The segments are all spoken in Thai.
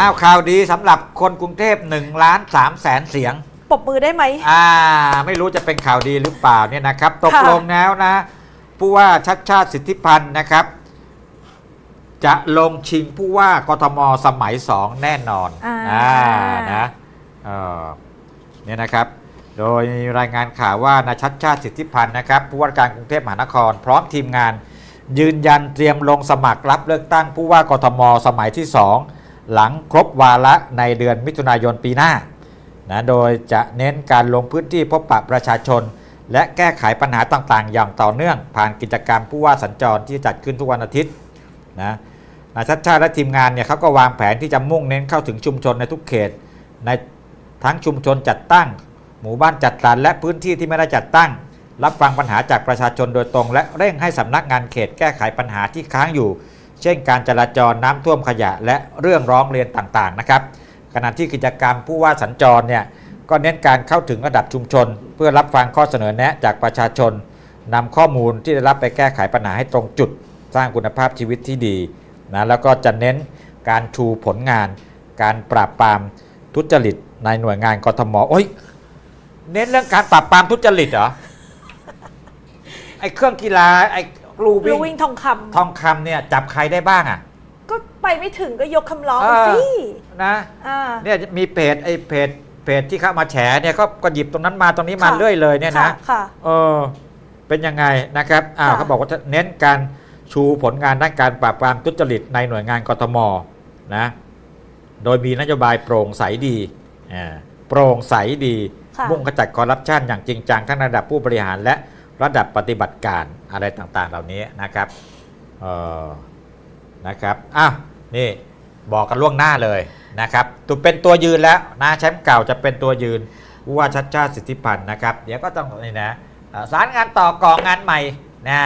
อ้าวข่าวดีสำหรับคนกรุงเทพ1ล้าน3แสนเสียง ปรบมือได้ไหม อ่า ไม่รู้จะเป็นข่าวดีหรือเปล่าเนี่ยนะครับตกค่ะลงแล้วนะ ผู้ว่าชัดชาติสิทธิพันธ์นะครับ จะลงชิงผู้ว่ากทมสมัยสองแน่นอนอ่า นะเออเนี่ยนะครับ โดยมีรายงานข่าวว่านายชัดชาติสิทธิพันธ์นะครับผู้ว่าการกรุงเทพมหานคร พร้อมทีมงาน ยืนยันเตรียมลงสมัครรับเลือกตั้งผู้ว่ากทมสมัยที่2 หลังครบวาระในเดือนมิถุนายนปีหน้านะโดยจะเน้นการลงพื้นที่พบปะประชาชน และแก้ไขปัญหาต่างๆ อย่างต่อเนื่อง ผ่านกิจกรรมผู้ว่าสัญจรที่จัดขึ้นทุกวันอาทิตย์นะนายชัดชาติและทีมงานเนี่ยเขาก็วางแผนที่จะมุ่งเน้นเข้าถึงชุมชนในทุกเขต ในทั้งชุมชนจัดตั้ง หมู่บ้านจัดสรรและพื้นที่ที่ไม่ได้จัดตั้ง รับฟังปัญหาจากประชาชนโดยตรง และเร่งให้สำนักงานเขตแก้ไขปัญหาที่ค้างอยู่ เช่นการจราจรน้ำท่วมขยะและเรื่องร้องเรียนต่างๆนะครับขณะที่กิจกรรมผู้ว่าสัญจรเนี่ยก็เน้นการเข้าถึงระดับชุมชน เพื่อรับฟังข้อเสนอแนะจากประชาชนนำข้อมูลที่ได้รับไปแก้ไขปัญหาให้ตรงจุด สร้างคุณภาพชีวิตที่ดีนะแล้วก็จะเน้นการชูผลงาน การปราบปรามทุจริตในหน่วยงานกทมโอ้ยเน้นเรื่องการปราบปรามทุจริตเหรอไอ้เครื่องกีฬาไอ้ ลูรูวิ่งวิ่งทองคำทองคำเนี่ยจับใครได้บ้างอะก็ไปไม่ถึงก็ยกคำร้องเอมาอสินะอ่า เนี่ยมีเพจไอ้เพจเพจที่เข้ามาแฉเนี่ยก็ก็หยิบตรงนั้นมาตรงนี้มาค่ะ เรื่อยเลยเนี่ยค่ะนะ ค่ะ เออเป็นยังไงนะครับอ้าวค่ะ เขาบอกว่าจะเน้นการชูผลงานด้านการปราบปรามทุจริตในหน่วยงานกทมนะโดยมีนโยบายโปร่งใสดีอ่าโปร่งใสดี ค่ะ มุ่งขจัดคอร์รัปชันอย่างจริงจังทั้งระดับผู้บริหารและ ระดับปฏิบัติการอะไรต่างๆ เหล่านี้นะครับเออนะครับอ้าวนี่บอกกันล่วงหน้าเลยนะครับตัวเป็นตัวยืนแล้วนะแชมป์เก่าจะเป็นตัวยืนว่าชัดชาติสิทธิพันธ์นะครับ เดี๋ยวก็ต้องนี่นะสารงานต่อกองงานใหม่นะ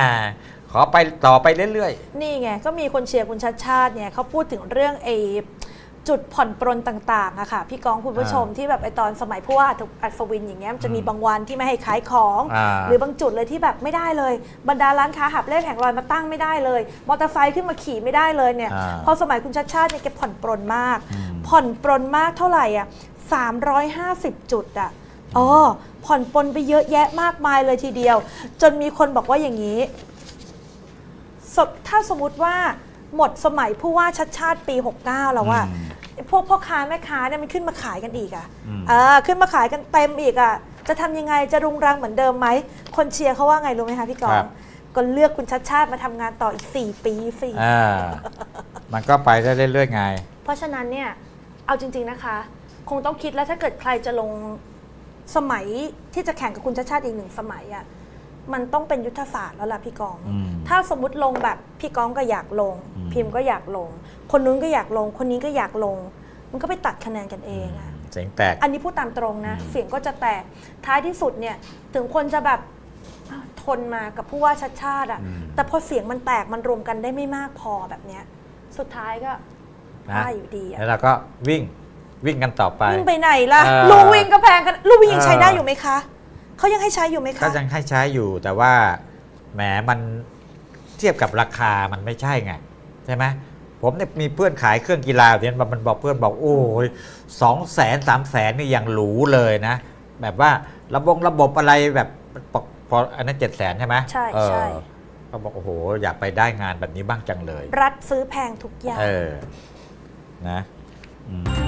ขอไปต่อไปเรื่อยๆ นี่ไง ก็มีคนเชียร์คุณชัดชาติเนี่ยเขาพูดถึงเรื่องไอ้ จุดผ่อนปรนต่างๆอะค่ะ พี่กองคุณผู้ชมที่แบบไอตอนสมัยผู้ว่าอัศวินอย่างเงี้ยมันจะมีบางวันที่ไม่ให้ขายของ อ่า หรือบางจุดเลยที่แบบไม่ได้เลย บรรดาร้านค้าหับเล่แผงลอยมาตั้งไม่ได้เลย มอเตอร์ไซค์ขึ้นมาขี่ไม่ได้เลยเนี่ย อ่า พอสมัยคุณชัดชาติเนี่ยแกผ่อนปรนมากอืมผ่อนปรนมากเท่าไหร่อะ350 จุดอะอ๋อผ่อนปรนไปเยอะแยะมากมายเลยทีเดียว จนมีคนบอกว่าอย่างนี้สถ้าสมมติว่าหมดสมัยผู้ว่าชัดชาติปี 69 แล้วว่าอืม พวกพ่อค้าแม่ค้าเนี่ยมันขึ้นมาขายกันอีกอะอืมเออขึ้นมาขายกันเต็มอีกอะจะทำยังไงจะรุงรังเหมือนเดิมไหม คนเชียร์เขาว่าไงรู้ไหมคะพี่กอครังบก็เลือกคุณชัดชาติมาทำงานต่ออีก 4 ปีสิๆอ่ามันก็ไปได้เรื่อยๆไง เพราะฉะนั้นเนี่ยเอาจริง ๆนะคะ คงต้องคิดแล้วถ้าเกิดใครจะลงสมัยที่จะแข่งกับคุณชัดชาติอีกหนึ่งสมัยอะ มันต้องเป็นยุทธศาสตร์แล้วล่ะพี่กอง อืม ถ้าสมมติลงแบบพี่ก้องก็อยากลง อืม พิมพ์ก็อยากลง คนนู้นก็อยากลง คนนี้ก็อยากลง มันก็ไปตัดคะแนนกันเองอะเสียงแตก อันนี้พูดตามตรงนะอืมเสียงก็จะแตกท้ายที่สุดเนี่ยถึงคนจะแบบอ้าวทนมากับผู้ว่าชัดชาติอะอืม แต่พอเสียงมันแตกมันรวมกันได้ไม่มากพอแบบเนี้ย สุดท้ายก็นะพ่ายอยู่ดีอะ แล้วเราก็วิ่งวิ่งกันต่อไป วิ่งไปไหนล่ะ เออลูวิ่งก็แพงกันลูวิ่งยังใช้เออได้อยู่ไหมคะ เขายังให้ใช้อยู่ไหมก็คะยังให้ใช้อยู่แต่ว่าแหมมันเทียบกับราคามันไม่ใช่ไงใช่ไหมผมเนี่ยมีเพื่อนขายเครื่องกีฬาเนี่ยมันบอกเพื่อนบอกโอ้ยสองแสนสามแสนนี่ยังหรูเลยนะ แบบว่าระบบระบบอะไรแบบพอพออันนั้นเจ็ดแสนใช่ไหมใช่เออใช่ก็บอกโอ้โห อยากไปได้งานแบบนี้บ้างจังเลย รัฐซื้อแพงทุกอย่าง เออ นะ อืม